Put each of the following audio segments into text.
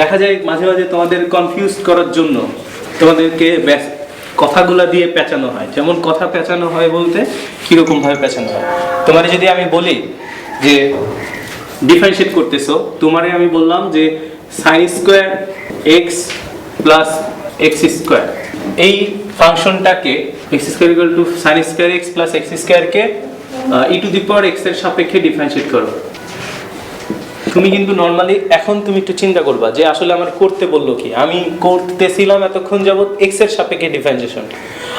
দেখা যায় মাঝে মাঝে তোমাদের কনফিউজ করার জন্য তোমাদেরকে কথাগুলো দিয়ে পেঁচানো হয়। যেমন কথা পেঁচানো হয় বলতে কীরকম ভাবে পেঁচানো হয়। তোমার যদি আমি বলি যে ডিফারেন্সিয়েট করতেছো, তোমারে আমি বললাম যে sine square X plus X square এই ফাংশনটাকে X square equal to sine square X plus X স্কোয়ারকে ই টু দি পাওয়ার এক্সের সাপেক্ষে ডিফারেন্সিয়েট করো। তুমি কিন্তু নর্মালি এখন তুমি একটু চিন্তা করবা যে আসলে আমার করতে বলল কি? আমি করতেছিলাম এতক্ষণ যাবত এক্সের সাপেক্ষে ডিফারেন্সিয়েশন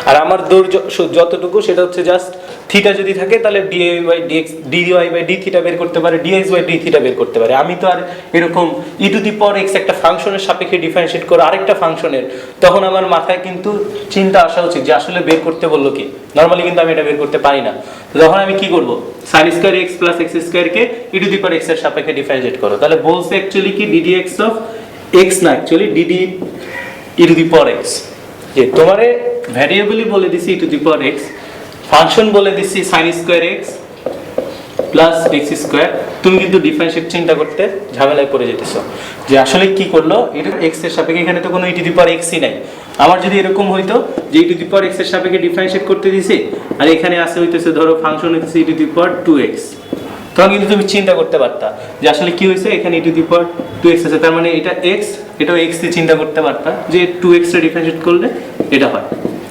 আর আমার দৌড় যতটুকু সেটা হচ্ছে জাস্ট থিটা যদি থাকে, তাহলে DA by DX DY by D theta বের করতে পারে ডিএক্স বাই ডি থিটা বের করতে পারে। আমি তো আর এরকম ই টু দি পাওয়ার এক্স একটা ফাংশনের সাপেক্ষে ডিফারেন্সিয়েট করে আরেকটা ফাংশনের তখন আমার মাথায় কিন্তু চিন্তা আসা উচিত যে আসলে বের করতে বলল কি? নর্মালি কিন্তু আমি এটা বের করতে পারি না। তখন আমি কি করব? Sine square X plus X স্কোয়ারকে ই টু দি পাওয়ার এক্সের সাপেক্ষে ডিফারেন্সিয়েট করো। তাহলে বলছে অ্যাকচুয়ালি কি ডিডি এক্স অফ এক্স না actually DD E to the power X যে তোমারে ভ্যারিয়েবলই বলে দিছি E to the power X function বলে দিছি sine square X plus X square তুমি কিন্তু ডিফারেন্সিয়েট চিন্তা করতে ঝামেলায় পড়ে যেতেছো। যে আসলে কি করল? এটা এক্সের সাপেক্ষে এখানে তো কোনো ই টু দি পাওয়ার এক্সই নাই। আমার যদি এরকম হইতো যে ই টু দি পাওয়ার এক্সের সাপেক্ষে ডিফারেন্সিয়েট করতে দিছি, আর এখানে আসে হইতেছে ধরো ফাংশন হইতেছে E to the power two X তখন কিন্তু তুমি চিন্তা করতে পারতা যে আসলে কি হয়েছে এখানে E to the power two X আছে। তার মানে এটা এক্স এটাও এক্স দিয়ে চিন্তা করতে পারতা যে টু এক্সের ডিফারেন্সিয়েট করলে এটা হয়।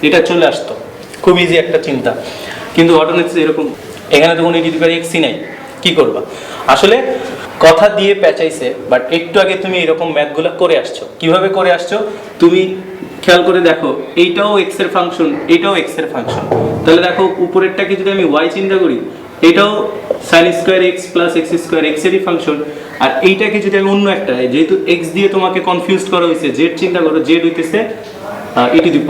এটা চলে আসতো। খুব ইজি একটা চিন্তা। কিন্তু ঘটনা হচ্ছে এরকম, এখানে তো কোনো ই টু দি পাওয়ার এক্সই নাই কি করবা? আসলে কথা দিয়ে পেঁচাইছে বাট একটু আগে তুমি এরকম ম্যাথগুলো করে আসছো। কীভাবে করে আসছো? তুমি খেয়াল করে দেখো, এইটাও এক্সের ফাংশন এটাও এক্সের ফাংশন তাহলে দেখো, উপরেরটাকে যদি আমি ওয়াই চিন্তা করি, এটাও sine square X plus X square X এরই ফাংশন আর এইটাকে যদি আমি অন্য একটা যেহেতু এক্স দিয়ে তোমাকে কনফিউজ করা হয়েছে জেড চিন্তা করো জেড হইতেছে ই টু দি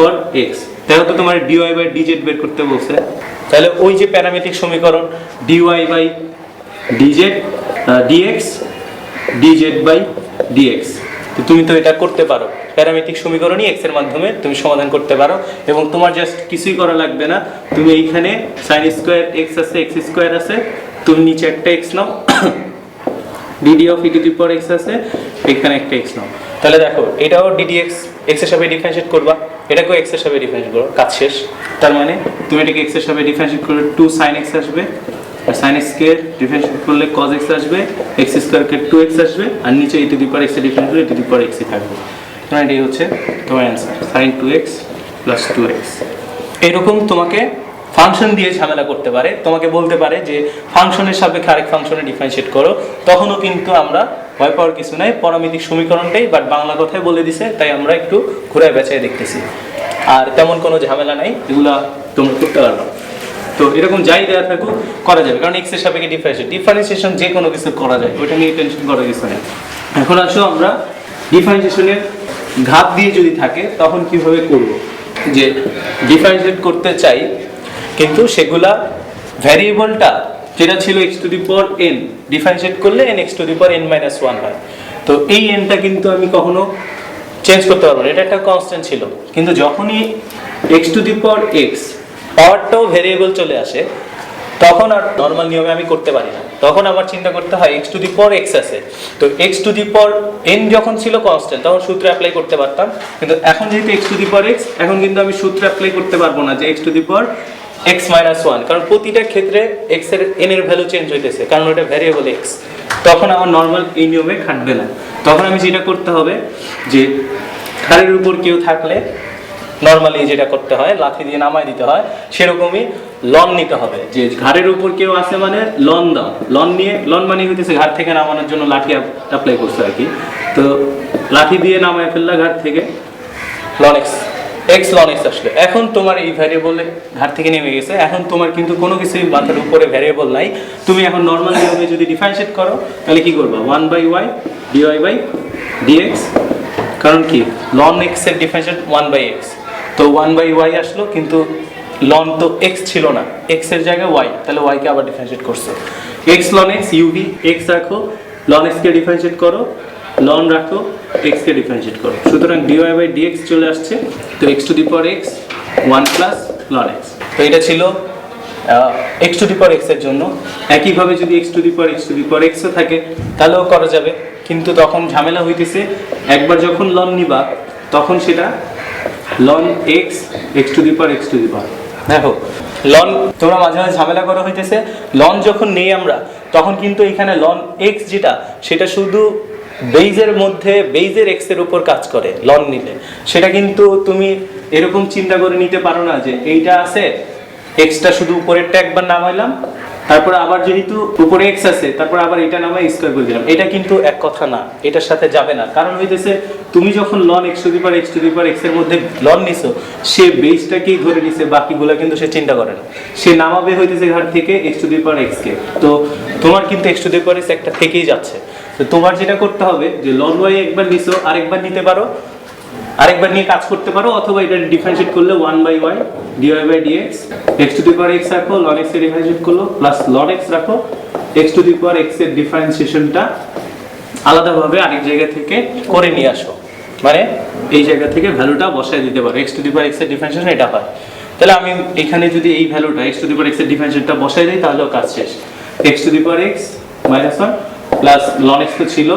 এক্স দেখো তো তোমার ডিওয়াই বাই ডিজেড বের করতে বলছে। তাহলে ওই যে প্যারামেট্রিক সমীকরণ DY by DZ DX DZ by DX তো তুমি তো এটা করতে পারো। প্যারামেট্রিক সমীকরণই এক্সের মাধ্যমে তুমি সমাধান করতে পারো এবং তোমার জাস্ট কিছুই করা লাগবে না। তুমি এইখানে সাইন স্কোয়ার এক্স আছে এক্স স্কোয়ার আছে। তুমি নিচে একটা x now. DD of E to X আছে, এখানে একটা এক্স নাও। তাহলে দেখো, এটাও ডিডি এক্স এক্সের সাথে ডিফারেন্সিয়েট করবা। এটাকেও এক্সের সাথে ডিফারেন্সিয়েট করো, কাজ শেষ। তার মানে তুমি এটাকে এক্সের সাথে ডিফারেন্সিয়েট করলে টু সাইন এক্স আসবে, আর সাইন এক্স কে ডিফারেন্সিয়েট করলে কজ এক্স আসবে এক্স স্কোয়ারকে টু এক্স আসবে, আর নিচে ই টু দি পাওয়ার এক্সের ডিফারেন্স করলে ই টু দি পাওয়ার এক্সই থাকবে। তোমার এটাই হচ্ছে তোমার answer sine two X plus two X এরকম তোমাকে ফাংশন দিয়ে ঝামেলা করতে পারে, তোমাকে বলতে পারে যে ফাংশনের সাপেক্ষে আরেক ফাংশনে ডিফারেন্সিয়েট করো, তখনও কিন্তু আমরা ভয় পাওয়ার কিছু নাই, পরামিতিক সমীকরণটাই বাট বাংলা কথায় বলে দিছে, তাই আমরা একটু ঘুরে বেচায় দেখতেছি। আর তেমন কোনো ঝামেলা নাই, এগুলা তোমরা করতে পারবে। তো এরকম যাই দেওয়া থাকুক, করা যাবে। কারণ এক্সের সাপেক্ষে ডিফারেন্সিয়েট ডিফারেন্সিয়েশন যে কোনো কিছু করা যায়, ওইটা নিয়ে টেনশন করার কিছু নেই। এখন আসো আমরা ডিফারেন্সিয়েশনের ঘাত দিয়ে যদি থাকে, তখন কীভাবে করব? যে ডিফারেন্সিয়েট করতে চাই, কিন্তু সেগুলা ভ্যারিয়েবলটা যেটা ছিল X to the power N differentiate করলে N X to the power N minus one হয়। তো এই এনটা কিন্তু আমি কখনো চেঞ্জ করতে পারব না, এটা একটা কনস্ট্যান্ট ছিল। কিন্তু যখনই X to the power X পাওয়ারটাও variable চলে আসে, তখন আর নর্মাল নিয়মে আমি করতে পারি না। তখন আমার চিন্তা করতে হয় X to the power X আছে। তো X to the power N যখন ছিল কনস্ট্যান্ট তখন সূত্র অ্যাপ্লাই করতে পারতাম। কিন্তু এখন যেহেতু X to the power X এখন কিন্তু আমি সূত্র অ্যাপ্লাই করতে পারব না যে X to the power X minus one কারণ প্রতিটা ক্ষেত্রে এক্সের এন এর ভ্যালু চেঞ্জ হইতেছে, কারণ ওটা ভ্যারিয়েবল এক্স তখন আমার নর্মাল এই নিয়মে খাটবে না। তখন আমি যেটা করতে হবে যে ঘাড়ের উপর কেউ থাকলে নর্মালি যেটা করতে হয় লাঠি দিয়ে নামাই দিতে হয়, সেরকমই লন নিতে হবে। যে ঘাড়ের উপর কেউ আছে মানে লন দাও। লন নিয়ে লন মানে হইতেছে ঘাট থেকে নামানোর জন্য লাঠি অ্যাপ্লাই করছে আর কি। তো লাঠি দিয়ে নামায় ফেললা ঘাট থেকে। Ln X X ln X আসলে। এখন তোমার এই ভ্যারিয়েবলে ঘাট থেকে নেমে গেছে। এখন তোমার কিন্তু কোনো কিছুই মাথার উপরে ভ্যারিয়েবল নাই। তুমি এখন নর্মাল নিয়মে যদি ডিফারেন্সিয়েট করো, তাহলে কি করবা? One by Y DY by DX কারণ কি? লন এক্সের ডিফারেন্সিয়েট ওয়ান বাই এক্স তো ওয়ান বাই ওয়াই আসলো, কিন্তু লন তো এক্স ছিল না। এক্সের জায়গায় ওয়াই তাহলে ওয়াই কে আবার ডিফারেন্সিয়েট করছ। X ln x uv x রাখো। লন এক্স কে ডিফারেন্সিয়েট করো। লন রাখো। এক্স কে ডিফারেন্সিয়েট করো। সুতরাং ডিওয়াই বাই ডিএক্স চলে আসছে, তো X to the power X one plus ln X তো এটা ছিল এক্স টু দি পাওয়ার এক্সের জন্য। একইভাবে যদি X to the power X to the power এক্সও থাকে, তাহলেও করা যাবে। কিন্তু তখন ঝামেলা হইতেছে, একবার যখন লন নিবা, তখন সেটা ln X X to the power X to the power দেখো লন তোমরা মাঝে মাঝে ঝামেলা করা হইতেছে লন যখন নেই আমরা, তখন কিন্তু এখানে লন এক্স যেটা, সেটা শুধু বেইজের মধ্যে, বেইজের এক্সের উপর কাজ করে, লন নিলে। সেটা কিন্তু তুমি এরকম চিন্তা করে নিতে পারো না যে এইটা আছে, এক্সটা শুধু উপরেরটা একবার নামাইলাম, তারপর আবার যেহেতু উপরে এক্স আছে, তারপর আবার এটা নামাই স্কোয়ার করে দিলাম। এটা কিন্তু এক কথা না, এটার সাথে যাবে না। কারণ হইতেছে, তুমি যখন ln X to the power X to the power এক্সের মধ্যে লন নিছো, সে বেসটাকেই ধরে নিছে, বাকিগুলো কিন্তু সে চিন্তা করে না। সে নামাবে হইতেছে ঘাট থেকে X to the power X কে তো তোমার কিন্তু X to the power X একটা থেকেই যাচ্ছে। তোমার যেটা করতে হবে, যে লন ওয়াই একবার নিছো, আরেকবার নিতে পারো, আরেকবার নিয়ে কাজ করতে পারো, অথবা এটা ডিফারেন্সিয়েট করলে one by y dy by dx x to the power x রাখো লন এক্সের ডিফারেন্সিয়েট করল প্লাস লন এক্স রাখো এক্স টু দি পাওয়ার এক্সের ডিফারেন্সিয়েশনটা আলাদাভাবে আরেক জায়গা থেকে করে নিয়ে আসো। মানে এই জায়গা থেকে ভ্যালুটা বসায় দিতে পারো এক্স টু দি পাওয়ার এক্সের ডিফারেন্সিয়েশন এটা হয়। তাহলে আমি এখানে যদি এই ভ্যালুটা এক্স টু দি পাওয়ার এক্সের ডিফারেন্সিয়েশনটা বসায় দিই, তাহলেও কাজ শেষ। X to the power x minus one plus ln x তো ছিল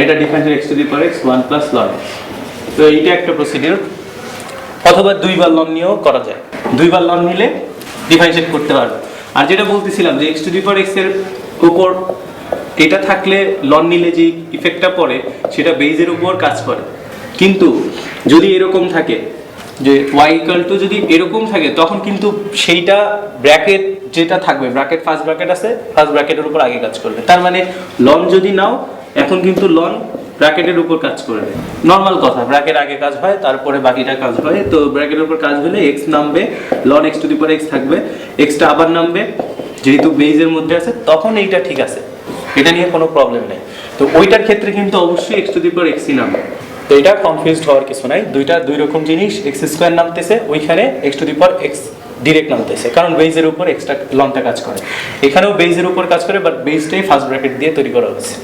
এটা differentiate x to the power x one plus ln x তো এইটা একটা প্রসিডিউর অথবা দুইবার লন নিয়েও করা যায়। দুইবার লন নিলে ডিফারেন্সিয়েট করতে পারবে। আর যেটা বলতেছিলাম যে এক্স টু দি পাওয়ার এক্সের উপর এটা থাকলে লন নিলে যে ইফেক্টটা পড়ে, সেটা বেজের উপর কাজ করে। কিন্তু যদি এরকম থাকে যে ওয়াই ইকাল টু যদি এরকম থাকে, তখন কিন্তু সেইটা ব্র্যাকেট যেটা থাকবে ব্র্যাকেট ফার্স্ট ব্র্যাকেট আছে ফার্স্ট ব্র্যাকেটের উপর আগে কাজ করবে। তার মানে লন যদি নাও, এখন কিন্তু লন ব্র্যাকেটের উপর কাজ করবে। নর্মাল কথা ব্র্যাকেট আগে কাজ হয়, তারপরে বাকিটা কাজ হয়, তো ব্র্যাকেটের উপর কাজ হলে এক্স নামবে ln x to the power x থাকবে এক্সটা আবার নামবে, যেহেতু বেজের মধ্যে আছে, তখন এইটা ঠিক আছে। এটা নিয়ে কোনো প্রবলেম নেই। তো ওইটার ক্ষেত্রে কিন্তু অবশ্যই এক্স টু দি পাওয়ার এক্সই নামবে। তো এটা কনফিউজড হওয়ার কিছু নাই। দুইটা দুই রকম জিনিস এক্স স্কোয়ার নামতেছে, ওইখানে x to the power x direct নামতেছে। কারণ বেজের উপর এক্সট্রা লনটা কাজ করে। এখানেও বেজের উপর কাজ করে বাট বেজটাই ফার্স্ট ব্র্যাকেট দিয়ে তৈরি করা হয়েছে।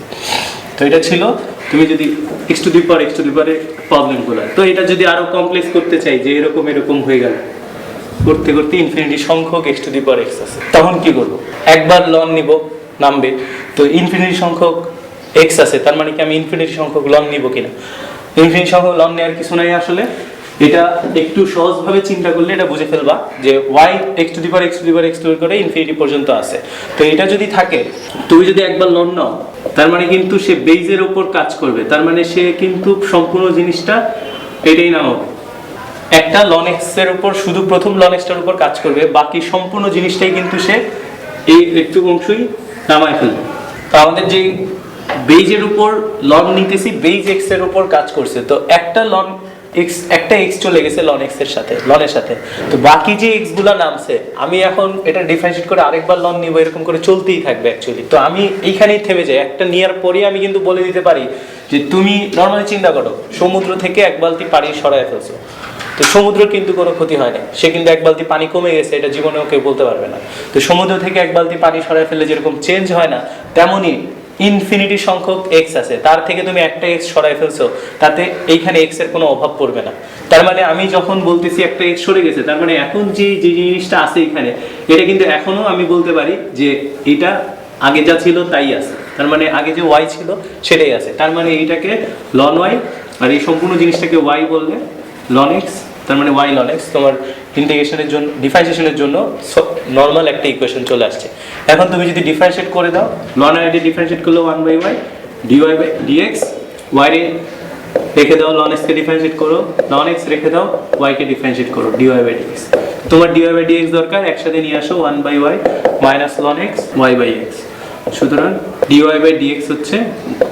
তো এটা ছিল, তুমি যদি x to the power x to the পাওয়ারের প্রবলেমগুলো তো এটা যদি আরও কমপ্লেক্স করতে চাই, যে এরকম এরকম হয়ে গেল। করতে করতে ইনফিনিটি সংখ্যক x to the power x আছে। তখন কি করব? একবার লন নিব, নামবে। তো ইনফিনিটি সংখ্যক এক্স আছে, তার মানে কি আমি ইনফিনিটি সংখ্যক লন নিব কিনা? ইনফিনিটি সংখ্যক লন নেওয়ার কিছু নাই আসলে। এটা একটু সহজভাবে চিন্তা করলে এটা বুঝে ফেলবা যে y x to the power x to the power x to করে ইনফিনিটি পর্যন্ত আছে। তো এটা যদি থাকে, তুমি যদি একবার লোন নাও, তার মানে কিন্তু সে বেজের উপর কাজ করবে। তার মানে সে কিন্তু সম্পূর্ণ জিনিসটা এটাই নাও। একটা লন এক্সের উপর শুধু প্রথম লন এক্সটার উপর কাজ করবে, বাকি সম্পূর্ণ জিনিসটাই কিন্তু সে এই একটু অংশই নামায় ফেলবে। তো আমাদের যে বেজের উপর লন নিতেছি বেজ এক্সের উপর কাজ করছে। তো একটা লন এক্স একটা এক্স চলে গেছে লন এক্সের সাথে লনের সাথে। তো বাকি যে এক্সগুলা নামছে, আমি এখন এটা ডিফারেন্সিয়েট করে আরেকবার লন নিব, এরকম করে চলতেই থাকবে অ্যাকচুয়ালি তো আমি এইখানেই থেমে যাই। একটা নেওয়ার পরেই আমি কিন্তু বলে দিতে পারি যে তুমি নর্মালি চিন্তা করো, সমুদ্র থেকে এক বালতি পানি সরায় ফেলছো। তো সমুদ্র কিন্তু কোনো ক্ষতি হয় না সে কিন্তু এক বালতি পানি কমে গেছে, এটা জীবনেও কেউ বলতে পারবে না। তো সমুদ্র থেকে এক বালতি পানি সরায় ফেললে যেরকম চেঞ্জ হয় না, তেমনই ইনফিনিটি সংখ্যক এক্স আছে। তার থেকে তুমি একটা এক্স সরাই ফেলছো, তাতে এইখানে এক্সের কোনো অভাব পড়বে না। তার মানে আমি যখন বলতেছি একটা এক্স সরে গেছে, তার মানে এখন যে যে জিনিসটা আছে এখানে, এটা কিন্তু এখনও আমি বলতে পারি যে এটা আগে যা ছিল তাই আছে। তার মানে আগে যে ওয়াই ছিল সেটাই আছে। তার মানে এইটাকে লন ওয়াই আর এই সম্পূর্ণ জিনিসটাকে ওয়াই বললে লন এক্স তার মানে ওয়াই লন এক্স তোমার ইন্টিগ্রেশনের জন্য ডিফারেন্সিয়েশনের জন্য নর্মাল একটা ইকুয়েশন চলে আসছে। এখন তুমি যদি ডিফারেন্সিয়েট করে দাও নন এটি ডিফারেন্সিয়েট করলে one by y dy by dx y রেখে দাও লন এক্সকে ডিফারেন্সিয়েট করো লন এক্স রেখে দাও ওয়াইকে ডিফারেন্সিয়েট করো ডিওয়াই বাই ডিএক্স তোমার ডিওয়াই বাই ডিএক্স দরকার, একসাথে নিয়ে আসো one by y minus ln x y by x সুতরাং ডিওয়াই বাই ডিএক্স হচ্ছে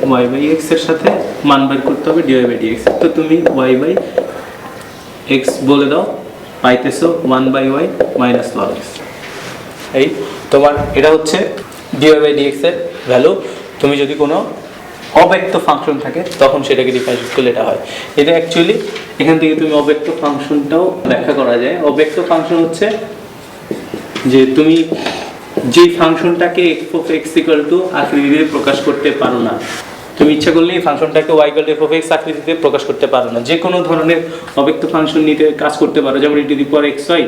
ওয়াই বাই এক্সের সাথে মান বের করতে হবে ডিওয়াই বাই ডিএক্স তো তুমি ওয়াই বাই এক্স বলে দাও, পাইতেছো one by y minus ln x এই তোমার এটা হচ্ছে ডিওয়াই বাই ডিএক্স এর ভ্যালু তুমি যদি কোনো অব্যক্ত ফাংশন থাকে, তখন সেটাকে ডিফারেন্সিয়েট করলে এটা হয়। এটা অ্যাকচুয়ালি এখান থেকে তুমি অব্যক্ত ফাংশনটাও ব্যাখ্যা করা যায়। অব্যক্ত ফাংশন হচ্ছে যে তুমি যেই ফাংশনটাকে x of x equal to আকৃতিতে প্রকাশ করতে পারো না, তুমি ইচ্ছা করলে এই ফাংশনটাকে y equal to f of x আকৃতিতে প্রকাশ করতে পারো না। যে কোনো ধরনের অব্যক্ত ফাংশন নিতে কাজ করতে পারো। যেমন e to the power x y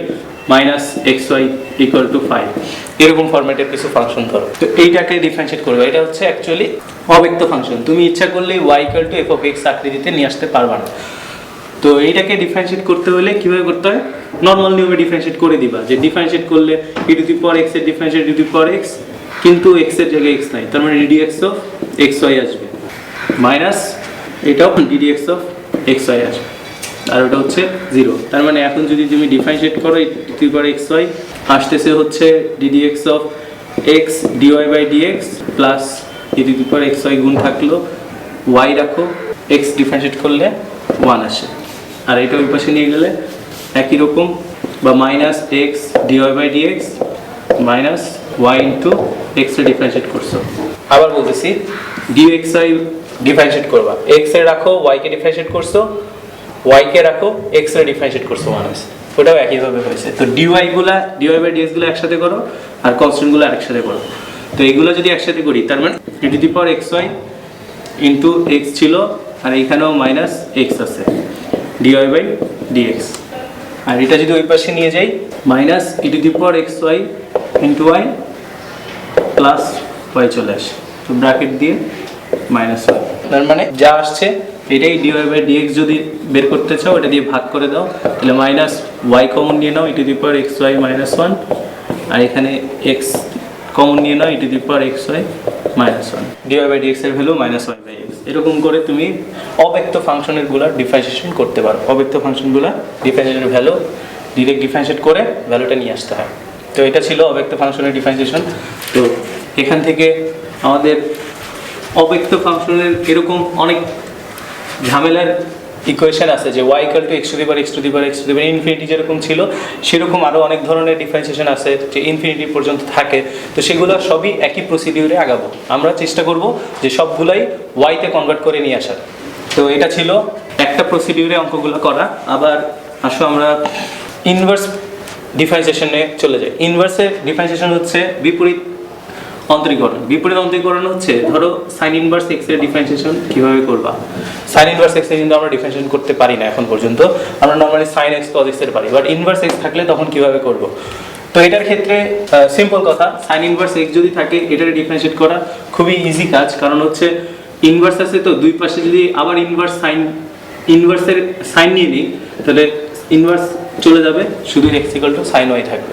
minus x y equal to five এরকম ফরম্যাটের কিছু ফাংশন ধরো। তো এইটাকে ডিফারেন্সিয়েট করবে। এটা হচ্ছে অ্যাকচুয়ালি অব্যক্ত ফাংশন তুমি ইচ্ছা করলে y equal to f of x আকৃতিতে নিয়ে আসতে পারবা না। তো এইটাকে ডিফারেন্সিয়েট করতে হলে কীভাবে করতে হয়? নর্মাল নিয়মে ডিফারেন্সিয়েট করে দিবা যে ডিফারেন্সিয়েট করলে ই পাওয়ার এক্সের differentiate e to the power x কিন্তু এক্সের জায়গায় এক্স নাই। তার মানে d d x of x y আসবে। মাইনাস এটাও d d x of x y আসবে। আর ওটা হচ্ছে জিরো তার মানে এখন যদি তুমি ডিফারেন্সিয়েট করো e to the x y আসতেছে হচ্ছে d d x of x dy by dx plus e to power x y গুণ থাকল ওয়াই রাখো। এক্স ডিফারেন্সিয়েট করলে ওয়ান আসে। আর এটা ওই পাশে নিয়ে গেলে একই রকম বা minus x dy by dx minus y into এক্সের ডিফারেন্সিয়েট করছ। আবার বলতেছি ডিএক্স আই ডিফারেন্সিয়েট করবা। এক্স এ রাখো ওয়াই কে ডিফারেন্সিয়েট করছ ওয়াই কে রাখো এক্সের ডিফারেন্সিয়েট করছ মাইনাস ওটাও একইভাবে হয়েছে। তো ডিওয়াই গুলা ডিওয়াই বাই ডিএক্সগুলো একসাথে করো, আর কনস্ট্যান্টগুলো আরেকসাথে করো। তো এগুলো যদি একসাথে করি, তার মানে to the power x y into x ছিল, আর এখানেও মাইনাস এক্স আছে ডিওয়াই বাই ডিএক্স আর এটা যদি ওই পাশে নিয়ে যাই minus e to the power x y into y plus y চলে আসে। তো ব্র্যাকেট দিয়ে মাইনাস ওয়াই তার মানে যা আসছে এটাই ডি ডিওয়াই বাই ডিএক্স যদি বের করতে চাও, এটা দিয়ে ভাগ করে দাও। তাহলে মাইনাস ওয়াই কমন নিয়ে নাও e to the power x y minus one আর এখানে এক্স কমন নিয়ে নাও e to the power x y minus one dy by dx এর value minus y by x এরকম করে তুমি অব্যক্ত ফাংশনেরগুলা ডিফারেন্সিয়েশন করতে পারো। অব্যক্ত ফাংশনগুলা ডিফারেন্সিয়েশনের ভ্যালু ডিরেক্ট ডিফারেন্সিয়েট করে ভ্যালুটা নিয়ে আসতে হয়। তো এটা ছিল অব্যক্ত ফাংশনের ডিফারেন্সিয়েশন তো এখান থেকে আমাদের অব্যক্ত ফাংশনের এরকম অনেক ঝামেলার ইকুয়েশন আছে যে y equal to x to x to x to infinity যেরকম ছিল, সেরকম আরও অনেক ধরনের ডিফারেন্সিয়েশন আছে যে ইনফিনিটি পর্যন্ত থাকে। তো সেগুলো সবই একই প্রসিডিউরে আগাবো। আমরা চেষ্টা করব যে সবগুলাই ওয়াইতে কনভার্ট করে নিয়ে আসার। তো এটা ছিল একটা প্রসিডিউরে অঙ্কগুলো করা। আবার আসো আমরা ইনভার্স ডিফারেন্সিয়েশনে চলে যাই। ইনভার্সের ডিফারেন্সিয়েশন হচ্ছে বিপরীত অন্তরীকরণ। বিপরীত অন্তরীকরণ হচ্ছে, ধরো সাইন ইনভার্স এক্সের ডিফারেন্সিয়েশন কীভাবে করবা? সাইন ইনভার্স এক্সের কিন্তু আমরা ডিফারেন্সিয়েশন করতে পারি না এখন পর্যন্ত। আমরা নর্মালি সাইন এক্স কজ এক্সের পারি। বাট ইনভার্স এক্স থাকলে তখন কীভাবে করব? তো এটার ক্ষেত্রে সিম্পল কথা। সাইন ইনভার্স এক্স যদি থাকে এটার ডিফারেন্সিয়েট করা খুবই ইজি কাজ। কারণ হচ্ছে ইনভার্স আছে তো, দুই পাশে যদি আবার ইনভার্স সাইন ইনভার্সের সাইন নিয়ে নিই, তাহলে ইনভার্স চলে যাবে। শুধু x equal to sine y থাকবে।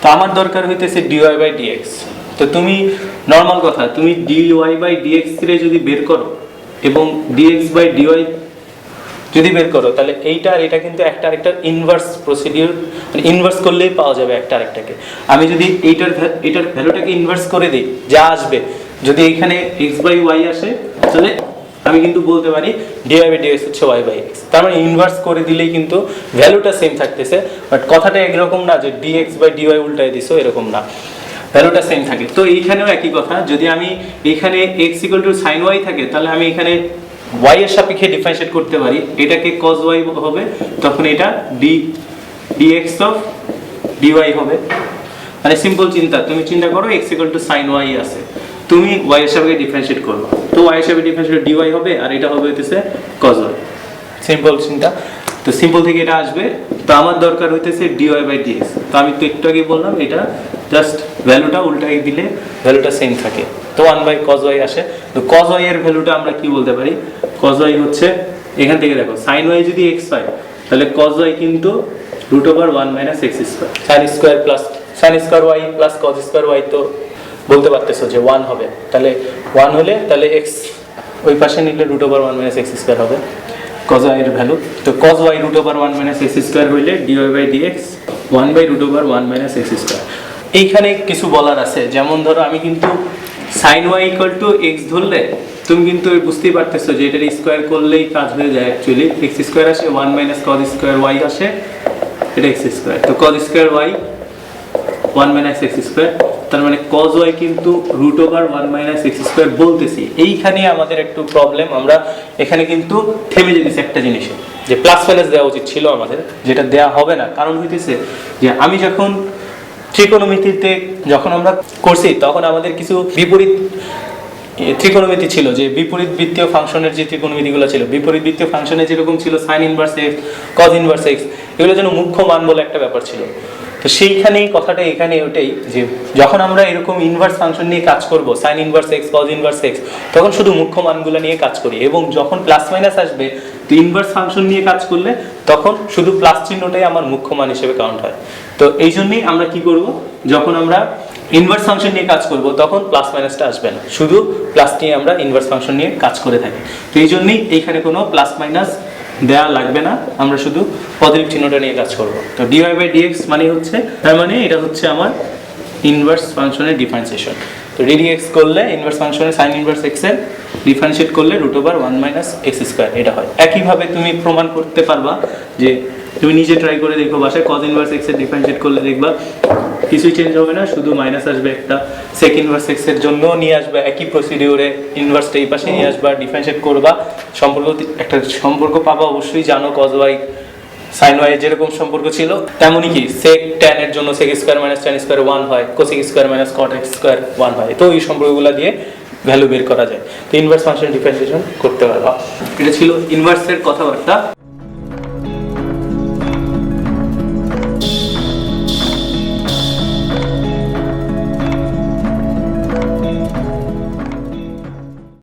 তো আমার দরকার হইতেছে ডিওয়াই বাই ডিএক্স তো তুমি নর্মাল কথা, তুমি ডিওয়াই বাই ডিএক্স রে যদি বের করো এবং ডিএক্স বাই ডিওয়াই যদি বের করো, তাহলে এইটা আর এটা কিন্তু একটা আরেকটার ইনভার্স প্রসিডিউর ইনভার্স করলেই পাওয়া যাবে একটা আরেকটাকে। আমি যদি এইটার এইটার ভ্যালুটাকে ইনভার্স করে দিই, যা আসবে, যদি এইখানে এক্স বাই ওয়াই আসে, তাহলে আমি কিন্তু বলতে পারি ডিওয়াই বাই ডিএক্স হচ্ছে ওয়াই বাই এক্স তার মানে ইনভার্স করে দিলেই কিন্তু ভ্যালুটা সেম থাকতেছে বাট কথাটা একরকম না যে ডিএক্স বাই ডিওয়াই উল্টায় দিছো, এরকম না। ভ্যালুটা সেম থাকে। তো এইখানেও একই কথা, যদি আমি এখানে x equal to sine y থাকে, তাহলে আমি এখানে ওয়াই এর সাপেক্ষে ডিফারেন্সিয়েট করতে পারি। এটাকে কজ ওয়াই হবে, তখন এটা ডি ডিএক্স অফ ডিওয়াই হবে। মানে সিম্পল চিন্তা, তুমি চিন্তা করো x equal to sine y আছে। তুমি ওয়াই এর সাপেক্ষে ডিফারেন্সিয়েট করবে। তো ওয়াই এর সাপেক্ষে ডিফারেন্সিয়েট ডিওয়াই হবে, আর এটা হবে হইতেছে কজ ওয়াই সিম্পল চিন্তা। তো সিম্পল থেকে এটা আসবে। তো আমার দরকার হইতেছে ডিওয়াই বাই ডিএক্স তো আমি তো একটু আগে বললাম, এটা জাস্ট ভ্যালুটা উল্টাই দিলে ভ্যালুটা সেম থাকে। তো ওয়ান বাই কজ ওয়াই আসে। তো কজ ওয়াই এর ভ্যালুটা আমরা কি বলতে পারি? কজ ওয়াই হচ্ছে এখান থেকে দেখো সাইন ওয়াই যদি এক্স হয় তাহলে কজ ওয়াই কিন্তু root over one minus x square sine square plus sine square y plus cos square y তো বলতে পারতেছো যে ওয়ান হবে। তাহলে ওয়ান হলে তাহলে এক্স ওই পাশে নিলে root over one minus x square হবে। কজ ওয়াই এর ভ্যালু। তো cos y root over one minus x square হইলে dy by dx one by root over one minus x square এইখানে কিছু বলার আছে। যেমন ধরো, আমি কিন্তু sine y equal to x ধরলে, তুমি কিন্তু বুঝতেই পারতেছো যে এটার স্কোয়ার করলেই কাজ হয়ে যায় অ্যাকচুয়ালি এক্স স্কোয়ার আসে one minus cos square y আসে, এটা এক্স স্কোয়ার তো cos square y one minus x square তার মানে কজ ওয়াই কিন্তু root over one minus x square বলতেছি। এইখানে আমাদের একটু প্রবলেম আমরা এখানে কিন্তু থেমে যেতেছি একটা জিনিসে। যে প্লাস মাইনাস দেওয়া উচিত ছিল আমাদের, যেটা দেওয়া হবে না। কারণ হইতেছে যে আমি যখন ত্রিকোণমিতিতে যখন আমরা করছি, তখন আমাদের কিছু বিপরীত ত্রিকোণমিতি ছিল যে বিপরীত বৃত্তীয় ফাংশনের যে ত্রিকোণমিতিগুলো ছিল, বিপরীত বৃত্তীয় ফাংশনে যেরকম ছিল sine inverse x cos inverse x এগুলো যেন মুখ্য মান বলে একটা ব্যাপার ছিল। তো সেইখানেই কথাটা এখানে ওটাই যে যখন আমরা এরকম ইনভার্স ফাংশন নিয়ে কাজ করব sine inverse x cos inverse x তখন শুধু মুখ্য মানগুলো নিয়ে কাজ করি এবং যখন প্লাস মাইনাস আসবে তো ইনভার্স ফাংশন নিয়ে কাজ করলে তখন শুধু প্লাস চিহ্নটাই আমার মুখ্য মান হিসেবে কাউন্ট হয়। তো এই জন্যই আমরা কি করব? যখন আমরা ইনভার্স ফাংশন নিয়ে কাজ করব, তখন প্লাস মাইনাসটা আসবে না। শুধু প্লাস আমরা ইনভার্স ফাংশন নিয়ে কাজ করে থাকি। তো এই জন্যই এইখানে কোনো প্লাস মাইনাস দেওয়া লাগবে না। আমরা শুধু পজিটিভ চিহ্নটা নিয়ে কাজ করব। তো ডিওয়াই বাই ডিএক্স মানে হচ্ছে তার মানে এটা হচ্ছে আমার ইনভার্স ফাংশনের ডিফারেন্সিয়েশন তো ডিডিএক্স করলে ইনভার্স ফাংশনের সাইন ইনভার্স এক্সের ডিফারেন্সিয়েট করলে root over one minus x square এটা হয়। একইভাবে তুমি প্রমাণ করতে পারবা যে তুমি নিজে ট্রাই করে দেখো বাসায় কজ ইনভার্স এক্সের ডিফারেন্সিয়েট করলে দেখবা কিছুই চেঞ্জ হবে না, শুধু মাইনাস আসবে একটা। সেক ইনভার্স এক্সের জন্য নিয়ে আসবে, একই প্রসিডিওরে ইনভার্সটা এই পাশে নিয়ে আসবা ডিফারেন্সিয়েট করবা। সম্পর্ক একটা সম্পর্ক পাবা, অবশ্যই জানো কজ ওয়াই সাইন ওয়াই যেরকম সম্পর্ক ছিল, তেমনই কি সেক ট্যান এর জন্য sec square minus tan square one হয় cosec square minus cot x square one হয়। তো এই সম্পর্কগুলো দিয়ে ভ্যালু বের করা যায়। তো ইনভার্স ফাংশন ডিফারেন্সিয়েশন করতে পারবা এটা ছিল ইনভার্সের কথাবার্তা।